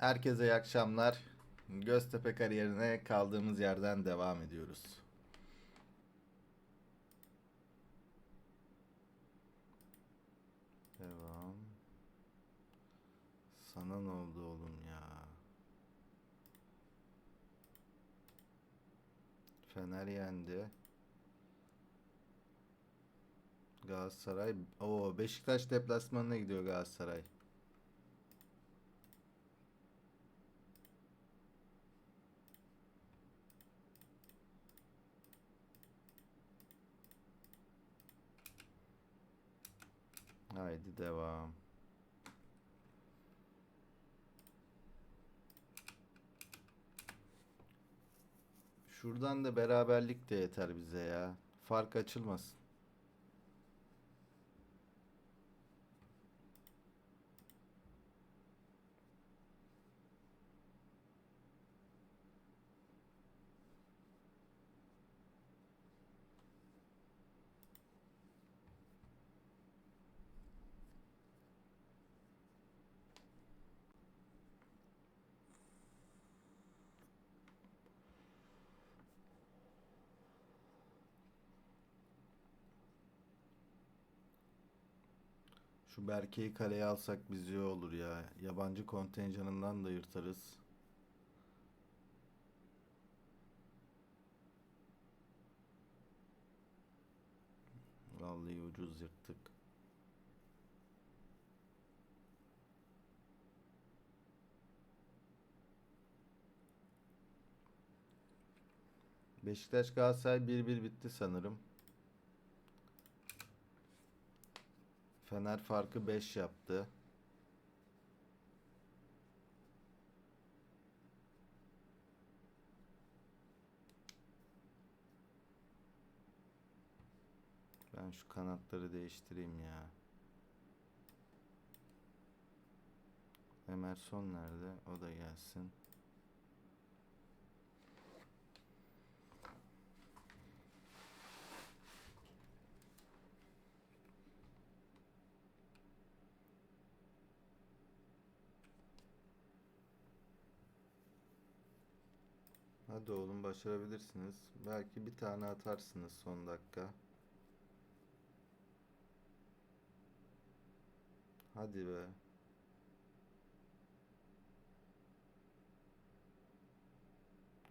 Herkese iyi akşamlar. Göztepe kariyerine kaldığımız yerden devam ediyoruz. Devam. Sana ne oldu oğlum ya? Fener yendi. Galatasaray. Oo Beşiktaş deplasmanına gidiyor Galatasaray. Haydi devam. Şuradan da beraberlik de yeter bize ya. Fark açılmasın. Şu Berke'yi kaleye alsak biz iyi olur ya. Yabancı kontenjanından da yırtarız. Vallahi ucuz yırttık. Beşiktaş Galatasaray 1-1 bitti sanırım. Fener farkı 5 yaptı. Ben şu kanatları değiştireyim ya. Emerson nerede? O da gelsin. Hadi oğlum başarabilirsiniz. Belki bir tane atarsınız son dakika. Hadi be.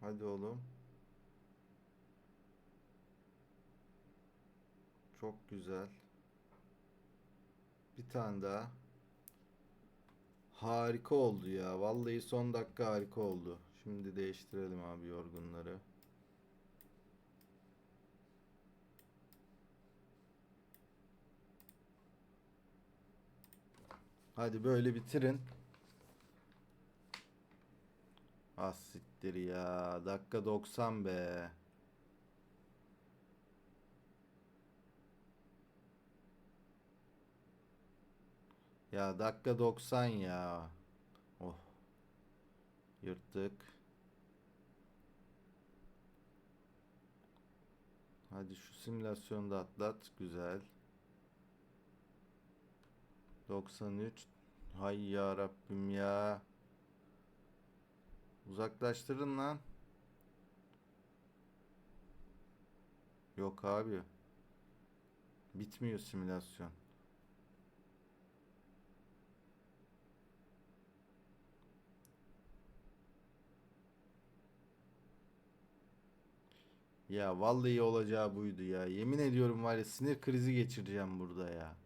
Hadi oğlum. Çok güzel. Bir tane daha. Harika oldu ya. Vallahi son dakika harika oldu. Şimdi değiştirelim abi yorgunları. Hadi böyle bitirin. Ah siktir ya. Dakika 90 be. Ya dakika 90 ya. Oh. Yırttık. Hadi şu simülasyonu da atlat. Güzel. 93. Hay ya Rabbim ya. Uzaklaştırın lan. Yok abi. Bitmiyor simülasyon. Ya vallahi olacağı buydu ya. Yemin ediyorum var ya sinir krizi geçireceğim burada ya.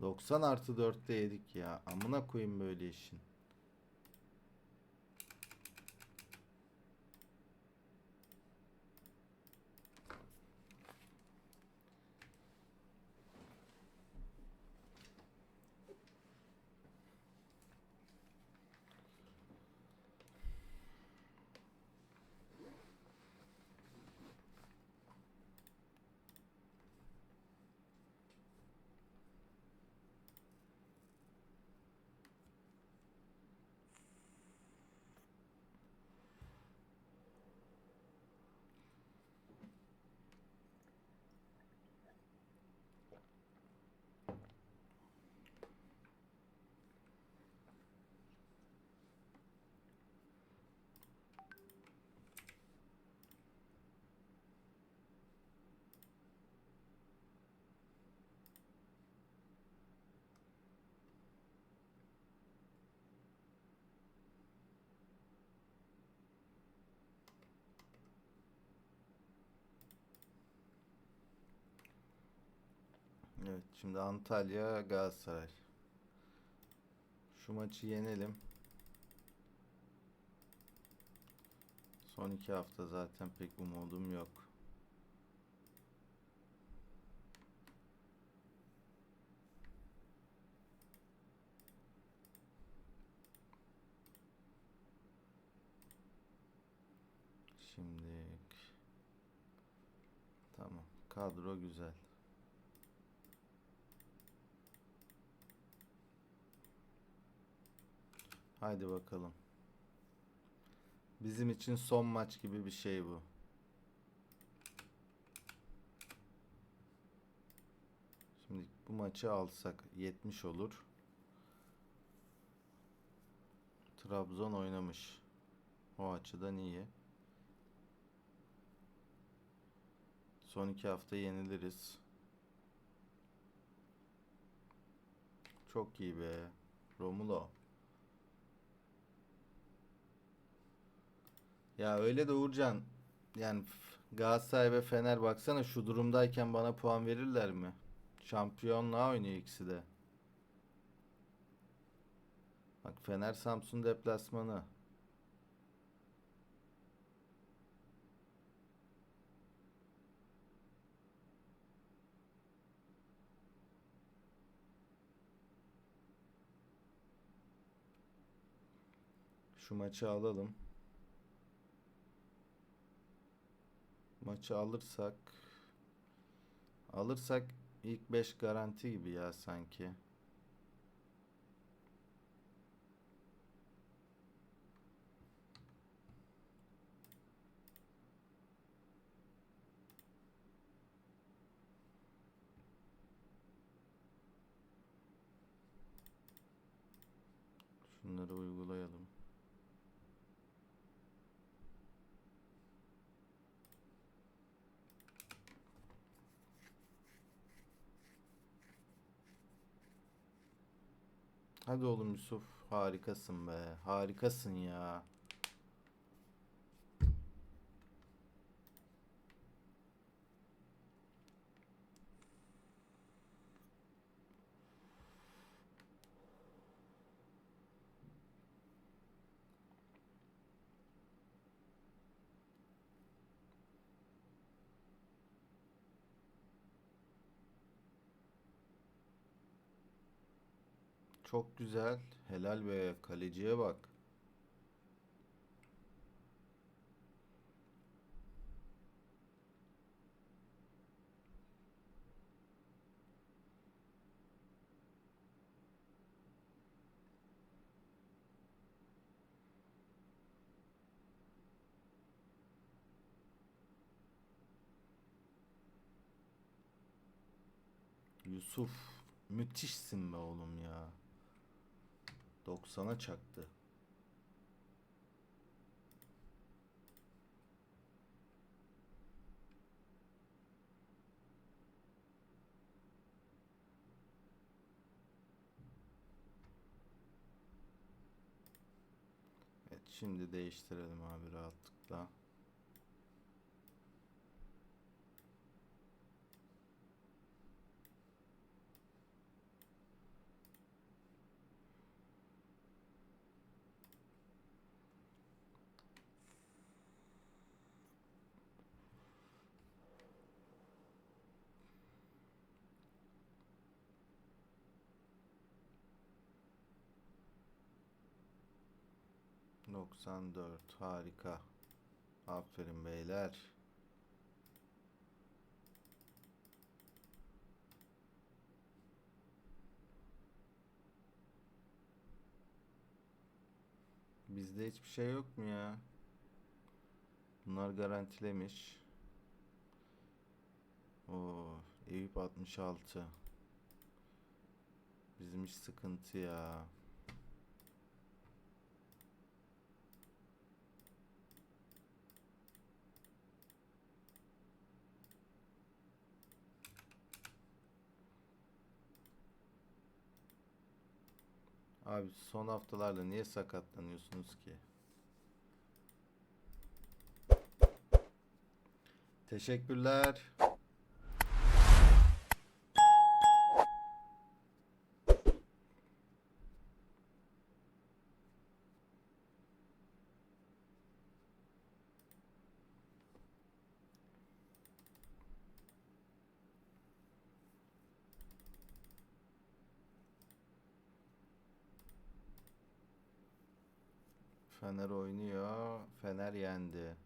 90 artı 4'te yedik ya. Amına koyayım böyle işin. Evet şimdi Antalya Galatasaray. Şu maçı yenelim. Son iki hafta zaten pek umudum yok. Şimdi tamam kadro güzel. Haydi bakalım. Bizim için son maç gibi bir şey bu. Şimdi bu maçı alsak 70 olur. Trabzon oynamış. O açıdan iyi. Son iki hafta yeniliriz. Çok iyi be. Romulo. Ya öyle de Uğurcan. Yani Galatasaray ve Fener baksana şu durumdayken bana puan verirler mi? Şampiyonluğa oynuyor ikisi de. Bak Fener Samsun deplasmanı. Şu maçı alalım. Maçı alırsak alırsak ilk 5 garanti gibi ya sanki. Hadi oğlum Yusuf. Harikasın be. Harikasın ya. Çok güzel. Helal be. Kaleciye bak. Yusuf müthişsin be oğlum ya. 90'a çaktı. Evet şimdi değiştirelim abi rahatlıkla. Doksan dört harika. Aferin beyler. Bizde hiçbir şey yok mu ya? Bunlar garantilemiş. Oo, Eyüp 66. Bizim iş sıkıntı ya. Abi son haftalarda niye sakatlanıyorsunuz ki? Teşekkürler. Fener oynuyor. Fener yendi.